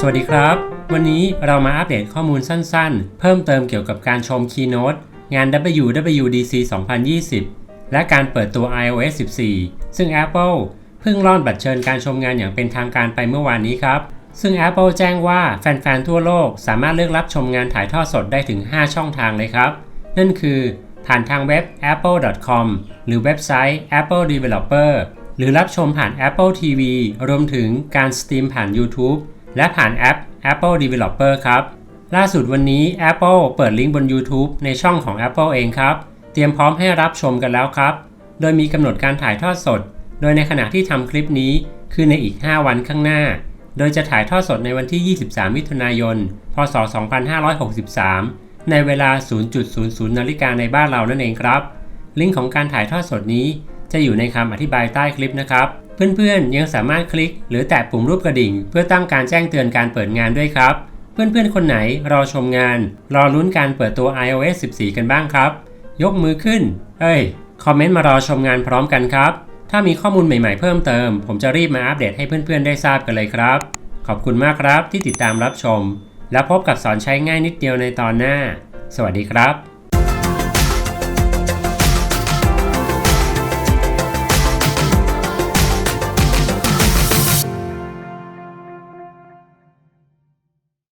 สวัสดีครับ วันนี้เรามาอัปเดตข้อมูลสั้นๆ เพิ่มเติมเกี่ยวกับการชม Keynote งาน WWDC 2020 และการเปิดตัว iOS 14 ซึ่ง Apple เพิ่งล่อนบัตรเชิญการชมงานอย่างเป็นทางการไปเมื่อวานนี้ครับ ซึ่ง Apple แจ้งว่าแฟนๆ ทั่วโลกสามารถเลือกรับชมงานถ่ายทอดสดได้ถึง 5 ช่องทางเลยครับ นั่นคือผ่านทางเว็บ apple.com หรือเว็บไซต์ Apple Developer หรือรับชมผ่าน Apple TV รวมถึงการสตรีมผ่าน YouTube และผ่านแอป Apple Developer ครับ ล่าสุดวันนี้ Apple เปิดลิงก์บน YouTube ในช่องของ Apple เองครับ เตรียมพร้อมให้รับชมกันแล้วครับ โดยมีกำหนดการถ่ายทอดสด โดยในขณะที่ทำคลิปนี้คือในอีก 5 วันข้างหน้า โดยจะถ่ายทอดสดในวันที่ 23 มิถุนายน พศ 2563 ในเวลา 0.00 นาฬิกาในบ้านเรานั่นเองครับ ลิงก์ของการถ่ายทอดสดนี้ จะอยู่ในคำอธิบายใต้คลิปนะครับ เพื่อนๆยังสามารถคลิก หรือแตะปุ่มรูปกระดิ่ง เพื่อตั้งการแจ้งเตือนการเปิดงานด้วยครับ เพื่อนๆคนไหนรอชมงาน รอลุ้นการเปิดตัว iOS 14 กันบ้างครับ ยกมือขึ้น เอ้ย คอมเมนต์มารอชมงานพร้อมกันครับ ถ้ามีข้อมูลใหม่ๆเพิ่มเติม ผมจะรีบมาอัปเดตให้เพื่อนๆได้ทราบกันเลยครับ ขอบคุณมากครับที่ติดตามรับชม แล้วพบกับสอนใช้ง่ายนิดเดียวในตอนหน้า สวัสดีครับ